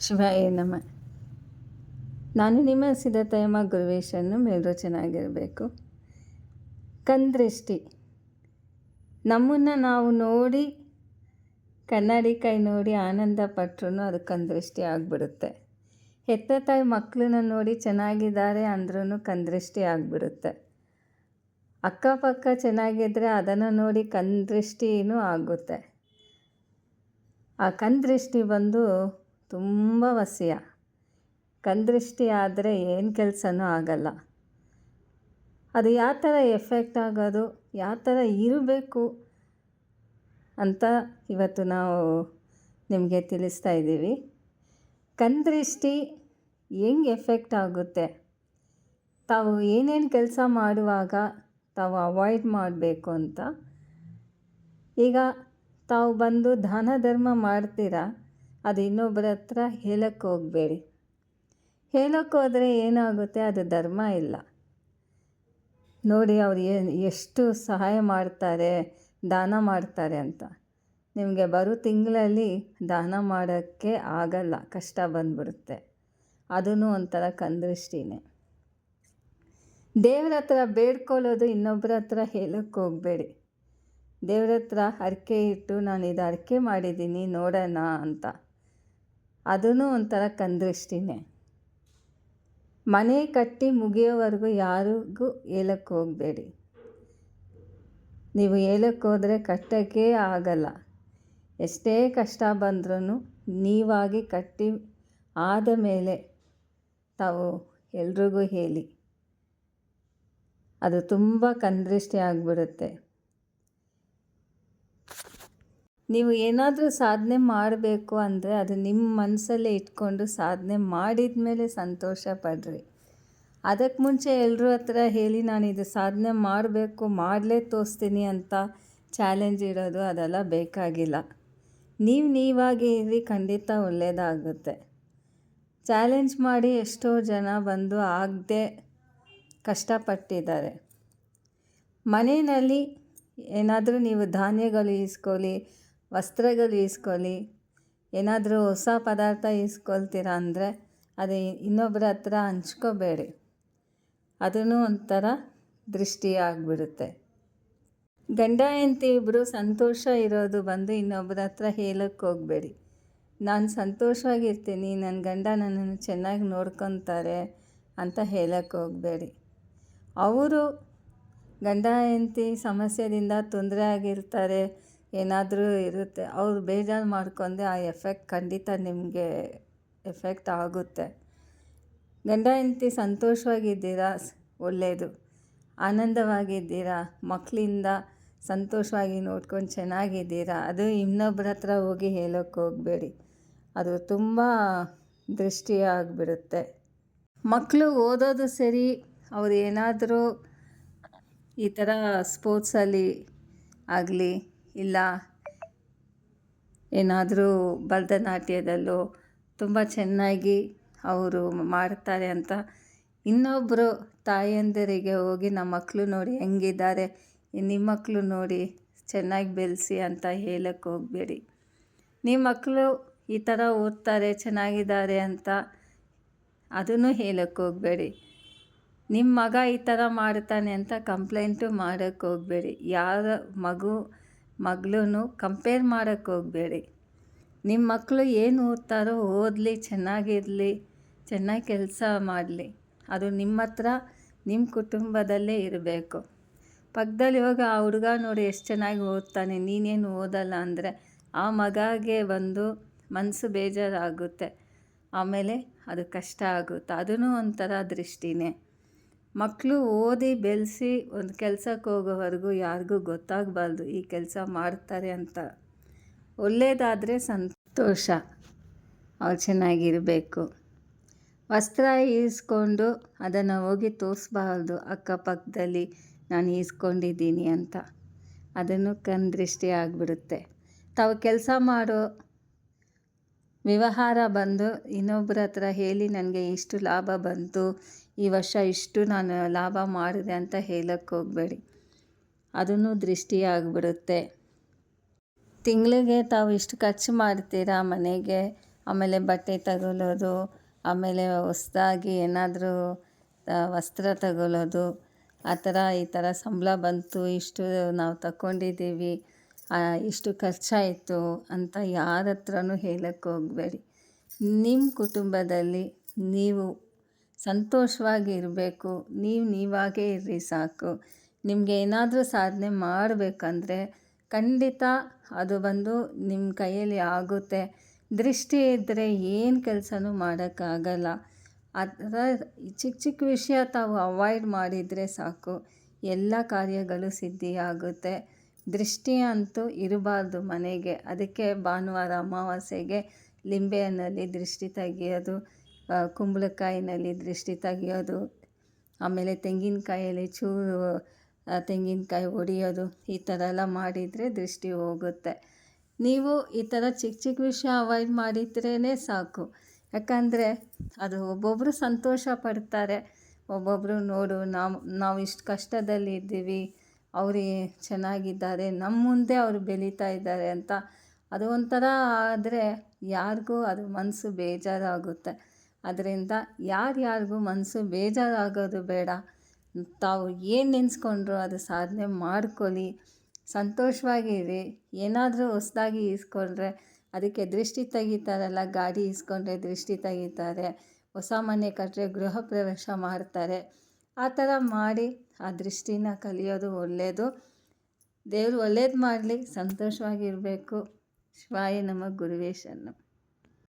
ಶಿವಾಯ ನಮ. ನಾನು ನಿಮ್ಮ ಸಿದ್ಧತೆಯಮ್ಮ ಗುರುವೇಶನ್ನು ಮೇಲೂ ಚೆನ್ನಾಗಿರಬೇಕು. ಕಂದೃಷ್ಟಿ. ನಮ್ಮನ್ನು ನಾವು ನೋಡಿ, ಕನ್ನಡಿ ಕೈ ನೋಡಿ ಆನಂದ ಪಟ್ಟರು ಅದು ಕಂದೃಷ್ಟಿ ಆಗಿಬಿಡುತ್ತೆ. ಹೆತ್ತ ತಾಯಿ ಮಕ್ಕಳನ್ನ ನೋಡಿ ಚೆನ್ನಾಗಿದ್ದಾರೆ ಅಂದ್ರೂ ಕಂದೃಷ್ಟಿ ಆಗಿಬಿಡುತ್ತೆ. ಅಕ್ಕಪಕ್ಕ ಚೆನ್ನಾಗಿದ್ದರೆ ಅದನ್ನು ನೋಡಿ ಕಂದೃಷ್ಟಿನೂ ಆಗುತ್ತೆ. ಆ ಕಂದೃಷ್ಟಿ ಬಂದು ತುಂಬ ವಸಿಯ. ಕಣ್ದೃಷ್ಟಿ ಆದರೆ ಏನು ಕೆಲಸನೂ ಆಗಲ್ಲ. ಅದು ಯಾವ ಥರ ಎಫೆಕ್ಟ್ ಆಗೋದು, ಯಾವ ಥರ ಇರಬೇಕು ಅಂತ ಇವತ್ತು ನಾವು ನಿಮಗೆ ತಿಳಿಸ್ತಾ ಇದ್ದೀವಿ. ಕಂದೃಷ್ಟಿ ಹೆಂಗೆ ಎಫೆಕ್ಟ್ ಆಗುತ್ತೆ? ತಾವು ಏನೇನು ಕೆಲಸ ಮಾಡುವಾಗ ತಾವು ಅವಾಯ್ಡ್ ಮಾಡಬೇಕು ಅಂತ. ಈಗ ತಾವು ಬಂದು ದಾನ ಧರ್ಮ ಮಾಡ್ತೀರಾ? ಅದು ಇನ್ನೊಬ್ಬರ ಹತ್ರ ಹೇಳಕ್ಕೆ ಹೋಗಬೇಡಿ. ಹೇಳಕ್ಕೆ ಹೋದರೆ ಏನಾಗುತ್ತೆ? ಅದು ಧರ್ಮ ಇಲ್ಲ. ನೋಡಿ ಅವ್ರು ಎಷ್ಟು ಸಹಾಯ ಮಾಡ್ತಾರೆ, ದಾನ ಮಾಡ್ತಾರೆ ಅಂತ. ನಿಮಗೆ ಬರೋ ತಿಂಗಳಲ್ಲಿ ದಾನ ಮಾಡೋಕ್ಕೆ ಆಗಲ್ಲ, ಕಷ್ಟ ಬಂದ್ಬಿಡುತ್ತೆ. ಅದೂ ಒಂಥರ ಕಂದೃಷ್ಟಿನೇ ದೇವ್ರ ಹತ್ರ ಬೇಡ್ಕೊಳ್ಳೋದು ಇನ್ನೊಬ್ಬರ ಹತ್ರ ಹೇಳಕ್ಕೆ ಹೋಗಬೇಡಿ. ದೇವ್ರ ಹತ್ರ ಹರಕೆ ಇಟ್ಟು ನಾನು ಇದು ಹರಕೆ ಮಾಡಿದ್ದೀನಿ, ನೋಡೋಣ ಅಂತ. ಅದೂ ಒಂಥರ ಕಂದೃಷ್ಟಿನೇ. ಮನೆ ಕಟ್ಟಿ ಮುಗಿಯೋವರೆಗೂ ಯಾರಿಗೂ ಹೇಳಕ್ಕೆ ಹೋಗಬೇಡಿ. ನೀವು ಹೇಳಕ್ಕೆ ಹೋದರೆ ಕಟ್ಟೋಕ್ಕೇ ಆಗಲ್ಲ. ಎಷ್ಟೇ ಕಷ್ಟ ಬಂದ್ರೂ ನೀವಾಗಿ ಕಟ್ಟಿ ಆದ ಮೇಲೆ ತಾವು ಎಲ್ರಿಗೂ ಹೇಳಿ. ಅದು ತುಂಬ ಕಂದೃಷ್ಟಿ ಆಗಿಬಿಡುತ್ತೆ. ನೀವು ಏನಾದರೂ ಸಾಧನೆ ಮಾಡಬೇಕು ಅಂದರೆ ಅದು ನಿಮ್ಮ ಮನಸ್ಸಲ್ಲೇ ಇಟ್ಕೊಂಡು ಸಾಧನೆ ಮಾಡಿದ ಮೇಲೆ ಸಂತೋಷ ಪಡ್ರಿ. ಅದಕ್ಕೆ ಮುಂಚೆ ಎಲ್ಲರೂ ಹತ್ರ ಹೇಳಿ ನಾನು ಇದು ಸಾಧನೆ ಮಾಡಬೇಕು, ಮಾಡಲೇ ತೋರಿಸ್ತೀನಿ ಅಂತ ಚಾಲೆಂಜ್ ಇರೋದು ಅದೆಲ್ಲ ಬೇಕಾಗಿಲ್ಲ. ನೀವು ನೀವಾಗಿ ಇರಿ ಖಂಡಿತ ಒಳ್ಳೆಯದಾಗುತ್ತೆ ಚಾಲೆಂಜ್ ಮಾಡಿ ಎಷ್ಟೋ ಜನ ಬಂದು ಆಗದೆ ಕಷ್ಟಪಟ್ಟಿದ್ದಾರೆ. ಮನೆಯಲ್ಲಿ ಏನಾದರೂ ನೀವು ಧಾನ್ಯಗಳು ಈಸ್ಕೊಳ್ಳಿ ವಸ್ತ್ರಗಳು ಈಸ್ಕೊಳ್ಳಿ. ಏನಾದರೂ ಹೊಸ ಪದಾರ್ಥ ಈಸ್ಕೊಳ್ತೀರ ಅಂದರೆ ಅದು ಇನ್ನೊಬ್ಬರ ಹತ್ರ ಹಂಚ್ಕೋಬೇಡಿ. ಅದೂ ಒಂಥರ ದೃಷ್ಟಿ ಆಗಿಬಿಡುತ್ತೆ. ಗಂಡ, ಹೆಂಡತಿ ಇಬ್ಬರು ಸಂತೋಷ ಇರೋದು ಬಂದು ಇನ್ನೊಬ್ಬರ ಹತ್ರ ಹೇಳಕ್ಕೆ ಹೋಗಬೇಡಿ. ನಾನು ಸಂತೋಷವಾಗಿರ್ತೀನಿ ನನ್ನ ಗಂಡ ನನ್ನನ್ನು ಚೆನ್ನಾಗಿ ನೋಡ್ಕೊತಾರೆ ಅಂತ ಹೇಳಕ್ಕೆ ಹೋಗಬೇಡಿ. ಅವರು ಗಂಡ, ಹೆಂಡತಿ ಸಮಸ್ಯೆಯಿಂದ ತೊಂದರೆ ಆಗಿರ್ತಾರೆ ಏನಾದರೂ ಇರುತ್ತೆ. ಅವ್ರು ಬೇಜಾರು ಮಾಡ್ಕೊಂಡೆ ಆ ಎಫೆಕ್ಟ್ ಖಂಡಿತ ನಿಮಗೆ ಎಫೆಕ್ಟ್ ಆಗುತ್ತೆ. ಗಂಡ ಹೆಂಡತಿ ಸಂತೋಷವಾಗಿದ್ದೀರಾ? ಒಳ್ಳೆಯದು ಆನಂದವಾಗಿದ್ದೀರಾ? ಮಕ್ಕಳಿಂದ ಸಂತೋಷವಾಗಿ ನೋಡ್ಕೊಂಡು ಚೆನ್ನಾಗಿದ್ದೀರಾ? ಅದು ಇನ್ನೊಬ್ಬರ ಹತ್ರ ಹೋಗಿ ಹೇಳೋಕ್ಕೆ ಹೋಗಬೇಡಿ. ಅದು ತುಂಬ ದೃಷ್ಟಿ ಆಗಿಬಿಡುತ್ತೆ ಮಕ್ಕಳು ಓದೋದು ಸರಿ, ಅವ್ರು ಏನಾದರೂ ಈ ಥರ ಸ್ಪೋರ್ಟ್ಸಲ್ಲಿ ಆಗಲಿ ಇಲ್ಲ. ಏನಾದರೂ ಭರತನಾಟ್ಯದಲ್ಲೋ ತುಂಬ ಚೆನ್ನಾಗಿ ಅವರು ಮಾಡ್ತಾರೆ ಅಂತ ಇನ್ನೊಬ್ಬರು ತಾಯಂದಿರಿಗೆ ಹೋಗಿ ನಮ್ಮ ಮಕ್ಕಳು ನೋಡಿ ಹೆಂಗಿದ್ದಾರೆ, ನಿಮ್ಮ ಮಕ್ಕಳು ನೋಡಿ ಚೆನ್ನಾಗಿ ಬೆಳೆಸಿ ಅಂತ ಹೇಳಕ್ಕೆ ಹೋಗಬೇಡಿ. ನಿಮ್ಮ ಮಕ್ಕಳು ಈ ಥರ ಓದ್ತಾರೆ, ಚೆನ್ನಾಗಿದ್ದಾರೆ ಅಂತ ಅದನ್ನು ಹೇಳಕ್ಕೆ ಹೋಗಬೇಡಿ. ನಿಮ್ಮ ಮಗ ಈ ಥರ ಮಾಡ್ತಾನೆ ಅಂತ ಕಂಪ್ಲೇಂಟು ಮಾಡೋಕ್ಕೆ ಹೋಗಬೇಡಿ. ಯಾರ ಮಗು ಮಗಳೂ ಕಂಪೇರ್ ಮಾಡೋಕ್ಕೆ ಹೋಗಬೇಡಿ. ನಿಮ್ಮ ಮಕ್ಕಳು ಏನು ಓದ್ತಾರೋ ಓದಲಿ ಚೆನ್ನಾಗಿರಲಿ ಚೆನ್ನಾಗಿ ಕೆಲಸ ಮಾಡಲಿ. ಅದು ನಿಮ್ಮ ಹತ್ರ ನಿಮ್ಮ ಕುಟುಂಬದಲ್ಲೇ ಇರಬೇಕು. ಪಕ್ಕದಲ್ಲಿ ಹೋಗಿ ಆ ಹುಡುಗ ನೋಡಿ ಎಷ್ಟು ಚೆನ್ನಾಗಿ ಓದ್ತಾನೆ, ನೀನೇನು ಓದಲ್ಲ ಅಂದರೆ ಆ ಮಗಗೆ ಬಂದು ಮನಸ್ಸು ಬೇಜಾರಾಗುತ್ತೆ. ಆಮೇಲೆ ಅದು ಕಷ್ಟ ಆಗುತ್ತೆ. ಅದೂ ಒಂಥರ ದೃಷ್ಟಿನೇ. ಮಕ್ಕಳು ಓದಿ ಬೆಳೆಸಿ ಒಂದು ಕೆಲ್ಸಕ್ಕೆ ಹೋಗೋವರೆಗೂ ಯಾರಿಗೂ ಗೊತ್ತಾಗಬಾರ್ದು, ಈ ಕೆಲಸ ಮಾಡ್ತಾರೆ ಅಂತ. ಒಳ್ಳೆಯದಾದರೆ ಸಂತೋಷ, ಅವ್ರು ಚೆನ್ನಾಗಿರಬೇಕು. ವಸ್ತ್ರ ಈಸ್ಕೊಂಡು ಅದನ್ನು ಹೋಗಿ ತೋರಿಸ್ಬಾರ್ದು, ಅಕ್ಕಪಕ್ಕದಲ್ಲಿ ನಾನು ಈಸ್ಕೊಂಡಿದ್ದೀನಿ ಅಂತ. ಅದನ್ನು ದೃಷ್ಟಿ ಆಗಿಬಿಡುತ್ತೆ. ತಾವು ಕೆಲಸ ಮಾಡೋ ವ್ಯವಹಾರ ಬಂದು ಇನ್ನೊಬ್ಬರ ಹತ್ರ ಹೇಳಿ ನನಗೆ ಇಷ್ಟು ಲಾಭ ಬಂತು ಈ ವರ್ಷ ಇಷ್ಟು ನಾನು ಲಾಭ ಮಾಡಿದೆ ಅಂತ ಹೇಳಕ್ಕೆ ಹೋಗಬೇಡಿ. ಅದನ್ನು ದೃಷ್ಟಿ ಆಗಿಬಿಡುತ್ತೆ ತಿಂಗಳಿಗೆ ತಾವು ಇಷ್ಟು ಖರ್ಚು ಮಾಡ್ತೀರಾ ಮನೆಗೆ? ಆಮೇಲೆ ಬಟ್ಟೆ ತಗೊಳ್ಳೋದು ಆಮೇಲೆ ಹೊಸ್ದಾಗಿ ಏನಾದರೂ ವಸ್ತ್ರ ತಗೊಳ್ಳೋದು ಆ ಥರ ಈ ಥರ ಸಂಬಳ ಬಂತು, ಇಷ್ಟು ನಾವು ತಗೊಂಡಿದ್ದೀವಿ ಇಷ್ಟು ಖರ್ಚಾಯಿತು ಅಂತ ಯಾರ ಹತ್ರನೂ ಹೇಳಕ್ಕೆ ಹೋಗಬೇಡಿ. ನಿಮ್ಮ ಕುಟುಂಬದಲ್ಲಿ ನೀವು ಸಂತೋಷವಾಗಿ ಇರಬೇಕು. ನೀವು ನೀವಾಗೇ ಇರ್ರಿ ಸಾಕು. ನಿಮಗೆ ಏನಾದರೂ ಸಾಧನೆ ಮಾಡಬೇಕಂದ್ರೆ ಖಂಡಿತ ಅದು ಬಂದು ನಿಮ್ಮ ಕೈಯಲ್ಲಿ ಆಗುತ್ತೆ. ದೃಷ್ಟಿ ಇದ್ದರೆ ಏನು ಕೆಲಸನೂ ಮಾಡೋಕ್ಕಾಗಲ್ಲ. ಆ ಥರ ಚಿಕ್ಕ ಚಿಕ್ಕ ವಿಷಯ ತಾವು ಅವಾಯ್ಡ್ ಮಾಡಿದರೆ ಸಾಕು. ಎಲ್ಲ ಕಾರ್ಯಗಳು ಸಿದ್ಧಿಯಾಗುತ್ತೆ. ದೃಷ್ಟಿ ಅಂತೂ ಇರಬಾರ್ದು ಮನೆಗೆ. ಅದಕ್ಕೆ ಭಾನುವಾರ ಅಮಾವಾಸ್ಯೆಗೆ ಲಿಂಬೆ ಹಣ್ಣಲ್ಲಿ ದೃಷ್ಟಿ ತೆಗಿಯೋದು. ಕುಂಬಳಕಾಯಿನಲ್ಲಿ ದೃಷ್ಟಿ ತೆಗಿಯೋದು, ಆಮೇಲೆ ತೆಂಗಿನಕಾಯಲ್ಲಿ ಚೂರು ತೆಂಗಿನಕಾಯಿ ಹೊಡಿಯೋದು ಈ ಥರ ಎಲ್ಲ ಮಾಡಿದರೆ ದೃಷ್ಟಿ ಹೋಗುತ್ತೆ. ನೀವು ಈ ಥರ ಚಿಕ್ಕ ಚಿಕ್ಕ ವಿಷಯ ಅವಾಯ್ಡ್ ಮಾಡಿದ್ರೇ ಸಾಕು. ಯಾಕಂದರೆ ಅದು ಒಬ್ಬೊಬ್ಬರು ಸಂತೋಷ ಪಡ್ತಾರೆ. ಒಬ್ಬೊಬ್ಬರು ನೋಡು, ನಾವು ನಾವು ಇಷ್ಟು ಕಷ್ಟದಲ್ಲಿ ಇದ್ದೀವಿ, ಅವರು ಚೆನ್ನಾಗಿದ್ದಾರೆ ನಮ್ಮ ಮುಂದೆ ಅವರು ಬೆಳೀತಾ ಇದ್ದಾರೆ ಅಂತ. ಅದು ಒಂಥರ ಆದರೆ ಯಾರಿಗೂ ಅದು ಮನಸ್ಸು ಬೇಜಾರಾಗುತ್ತೆ. ಅದರಿಂದ ಯಾರ್ಯಾರಿಗೂ ಮನಸ್ಸು ಬೇಜಾರಾಗೋದು ಬೇಡ. ತಾವು ಏನು ನೆನೆಸ್ಕೊಂಡ್ರು ಅದು ಸಾಧನೆ ಮಾಡ್ಕೊಳ್ಳಿ. ಸಂತೋಷವಾಗಿರಿ ಏನಾದರೂ ಹೊಸ್ದಾಗಿ ಈಸ್ಕೊಂಡ್ರೆ ಅದಕ್ಕೆ ದೃಷ್ಟಿ ತೆಗಿತಾರಲ್ಲ, ಗಾಡಿ ಈಸ್ಕೊಂಡ್ರೆ ದೃಷ್ಟಿ ತೆಗಿತಾರೆ, ಹೊಸ ಮನೆ ಕಟ್ಟರೆ ಗೃಹ ಪ್ರವೇಶ ಮಾಡ್ತಾರೆ. ಆ ಥರ ಮಾಡಿ ಆ ದೃಷ್ಟಿನ ಕಲಿಯೋದು ಒಳ್ಳೆಯದು ದೇವರು ಒಳ್ಳೇದು ಮಾಡಲಿ ಸಂತೋಷವಾಗಿರಬೇಕು ಶಿವಾಯ ನಮ್ಮ ಗುರುವೇ ಶರಣಂ.